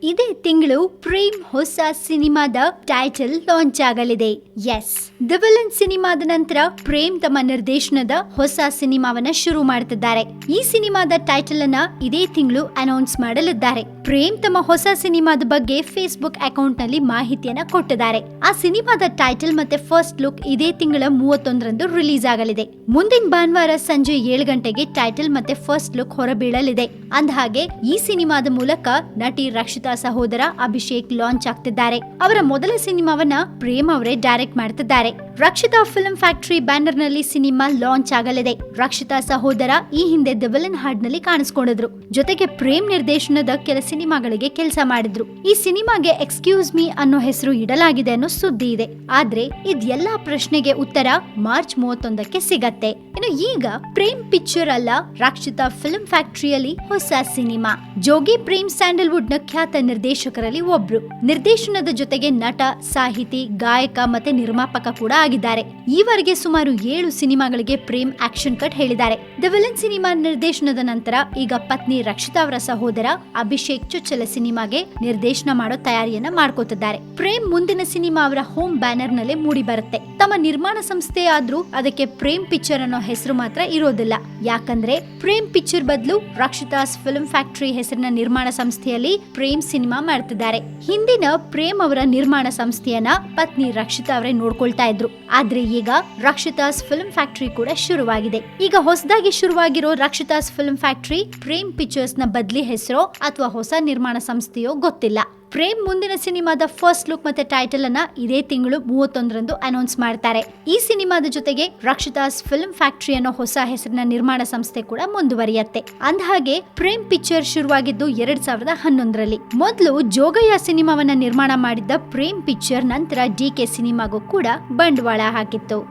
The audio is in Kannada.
ಇದೇ ತಿಂಗಳು ಪ್ರೇಮ್ ಹೊಸ ಸಿನಿಮಾದ ಟೈಟಲ್ ಲಾಂಚ್ ಆಗಲಿದೆ. ಎಸ್ ದ ವಿಲನ್ ಸಿನಿಮಾದ ನಂತರ ಪ್ರೇಮ್ ತಮ್ಮ ನಿರ್ದೇಶನದ ಹೊಸ ಸಿನಿಮಾವನ್ನ ಶುರು ಮಾಡುತ್ತಿದ್ದಾರೆ ಈ ಸಿನಿಮಾದ ಟೈಟಲ್ ಅನ್ನ ಇದೇ ತಿಂಗಳು ಅನೌನ್ಸ್ ಮಾಡಲಿದ್ದಾರೆ. ಪ್ರೇಮ್ ತಮ್ಮ ಹೊಸ ಸಿನಿಮಾದ ಬಗ್ಗೆ ಫೇಸ್ಬುಕ್ ಅಕೌಂಟ್ನಲ್ಲಿ ಮಾಹಿತಿಯನ್ನ ಕೊಟ್ಟಿದ್ದಾರೆ. ಆ ಸಿನಿಮಾದ ಟೈಟಲ್ ಮತ್ತೆ ಫಸ್ಟ್ ಲುಕ್ ಇದೇ ತಿಂಗಳ ಮೂವತ್ತೊಂದರಂದು ರಿಲೀಸ್ ಆಗಲಿದೆ. ಮುಂದಿನ ಭಾನುವಾರ ಸಂಜೆ ಏಳು ಗಂಟೆಗೆ ಟೈಟಲ್ ಮತ್ತೆ ಫಸ್ಟ್ ಲುಕ್ ಹೊರಬೀಳಲಿದೆ. ಅಂದಹಾಗೆ ಈ ಸಿನಿಮಾದ ಮೂಲಕ ನಟಿ ರಕ್ಷಿತಾ ಸಹೋದರ ಅಭಿಷೇಕ್ ಲಾಂಚ್ ಆಗ್ತಿದ್ದಾರೆ. ಅವರ ಮೊದಲ ಸಿನಿಮಾವನ್ನ ಪ್ರೇಮ್ ಅವರೇ ಡೈರೆಕ್ಟ್ ಮಾಡ್ತಿದ್ದಾರೆ. ರಕ್ಷಿತಾ ಫಿಲ್ಮ್ ಫ್ಯಾಕ್ಟರಿ ಬ್ಯಾನರ್ನಲ್ಲಿ ಸಿನಿಮಾ ಲಾಂಚ್ ಆಗಲಿದೆ. ರಕ್ಷಿತಾ ಸಹೋದರ ಈ ಹಿಂದೆ ದ ವಿಲನ್ ಹಾಡ್ನಲ್ಲಿ ಕಾಣಿಸ್ಕೊಂಡಿದ್ರು. ಜೊತೆಗೆ ಪ್ರೇಮ್ ನಿರ್ದೇಶನದ ಕೆಲ ಸಿನಿಮಾಗಳಿಗೆ ಕೆಲಸ ಮಾಡಿದ್ರು. ಈ ಸಿನಿಮಾಗೆ ಎಕ್ಸ್ಕ್ಯೂಸ್ ಮೀ ಅನ್ನೋ ಹೆಸರು ಇಡಲಾಗಿದೆ ಅನ್ನೋ ಸುದ್ದಿ ಇದೆ. ಆದ್ರೆ ಇದೆಲ್ಲಾ ಪ್ರಶ್ನೆಗೆ ಉತ್ತರ ಮಾರ್ಚ್ ಮೂವತ್ತೊಂದಕ್ಕೆ ಸಿಗತ್ತೆ. ಇನ್ನು ಈಗ ಪ್ರೇಮ್ ಪಿಕ್ಚರ್ ಅಲ್ಲ ರಕ್ಷಿತಾ ಫಿಲ್ಮ್ ಫ್ಯಾಕ್ಟರಿಯಲ್ಲಿ ಹೊಸ ಸಿನಿಮಾ. ಜೋಗಿ ಪ್ರೇಮ್ ಸ್ಯಾಂಡಲ್ವುಡ್ನ ಖ್ಯಾತ ನಿರ್ದೇಶಕರಲ್ಲಿ ಒಬ್ರು. ನಿರ್ದೇಶನದ ಜೊತೆಗೆ ನಟ, ಸಾಹಿತಿ, ಗಾಯಕ ಮತ್ತೆ ನಿರ್ಮಾಪಕ ಕೂಡ ಆಗಿದ್ದಾರೆ. ಈವರೆಗೆ ಸುಮಾರು ಏಳು ಸಿನಿಮಾಗಳಿಗೆ ಪ್ರೇಮ್ ಆಕ್ಷನ್ ಕಟ್ ಹೇಳಿದ್ದಾರೆ. ದ ವಿಲನ್ ಸಿನಿಮಾ ನಿರ್ದೇಶನದ ನಂತರ ಈಗ ಪತ್ನಿ ರಕ್ಷಿತಾ ಅವರ ಸಹೋದರ ಅಭಿಷೇಕ್ ಚೊಚ್ಚಲ ಸಿನಿಮಾಗೆ ನಿರ್ದೇಶನ ಮಾಡೋ ತಯಾರಿಯನ್ನ ಮಾಡ್ಕೋತಿದ್ದಾರೆ. ಪ್ರೇಮ್ ಮುಂದಿನ ಸಿನಿಮಾ ಅವರ ಹೋಮ್ ಬ್ಯಾನರ್ ನಲ್ಲೇ ಮೂಡಿ ಬರುತ್ತೆ ತಮ್ಮ ನಿರ್ಮಾಣ ಸಂಸ್ಥೆ ಆದ್ರೂ ಅದಕ್ಕೆ ಪ್ರೇಮ್ ಪಿಕ್ಚರ್ ಅನ್ನೋ ಹೆಸರು ಮಾತ್ರ ಇರೋದಿಲ್ಲ. ಯಾಕಂದ್ರೆ ಪ್ರೇಮ್ ಪಿಕ್ಚರ್ ಬದಲು ರಕ್ಷಿತಾಸ್ ಫಿಲ್ಮ್ ಫ್ಯಾಕ್ಟರಿ ಹೆಸರಿನ ನಿರ್ಮಾಣ ಸಂಸ್ಥೆಯಲ್ಲಿ ಪ್ರೇಮ್ ಸಿನಿಮಾ ಮಾಡ್ತಿದ್ದಾರೆ. ಹಿಂದಿನ ಪ್ರೇಮ್ ಅವರ ನಿರ್ಮಾಣ ಸಂಸ್ಥೆಯನ್ನ ಪತ್ನಿ ರಕ್ಷಿತಾ ಅವರೇ ನೋಡ್ಕೊಳ್ತಾ ಇದ್ರು. ಆದ್ರೆ ಈಗ ರಕ್ಷಿತಾಸ್ ಫಿಲ್ಮ್ ಫ್ಯಾಕ್ಟರಿ ಕೂಡ ಶುರುವಾಗಿದೆ. ಈಗ ಹೊಸದಾಗಿ ಶುರುವಾಗಿರೋ ರಕ್ಷಿತಾಸ್ ಫಿಲ್ಮ್ ಫ್ಯಾಕ್ಟರಿ ಪ್ರೇಮ್ ಪಿಕ್ಚರ್ಸ್ನ ಬದ್ಲಿ ಹೆಸರೋ ಅಥವಾ ಹೊಸ ನಿರ್ಮಾಣ ಸಂಸ್ಥೆಯೋ ಗೊತ್ತಿಲ್ಲ. ಪ್ರೇಮ್ ಮುಂದಿನ ಸಿನಿಮಾದ ಫಸ್ಟ್ ಲುಕ್ ಮತ್ತೆ ಟೈಟಲ್ ಅನ್ನ ಇದೇ ತಿಂಗಳು ಮೂವತ್ತೊಂದರಂದು ಅನೌನ್ಸ್ ಮಾಡ್ತಾರೆ. ಈ ಸಿನಿಮಾದ ಜೊತೆಗೆ ರಕ್ಷಿತಾಸ್ ಫಿಲ್ಮ್ ಫ್ಯಾಕ್ಟರಿ ಅನ್ನೋ ಹೊಸ ಹೆಸರಿನ ನಿರ್ಮಾಣ ಸಂಸ್ಥೆ ಕೂಡ ಮುಂದುವರಿಯತ್ತೆ. ಅಂದಹಾಗೆ ಪ್ರೇಮ್ ಪಿಕ್ಚರ್ ಶುರುವಾಗಿದ್ದು ಎರಡ್ ಸಾವಿರದ ಹನ್ನೊಂದರಲ್ಲಿ. ಮೊದಲು ಜೋಗಯ್ಯ ಸಿನಿಮಾವನ್ನ ನಿರ್ಮಾಣ ಮಾಡಿದ್ದ ಪ್ರೇಮ್ ಪಿಕ್ಚರ್ ನಂತರ ಡಿ ಕೆ ಸಿನಿಮಾಗೂ ಕೂಡ ಬಂಡವಾಳ ಹಾಕಿತ್ತು.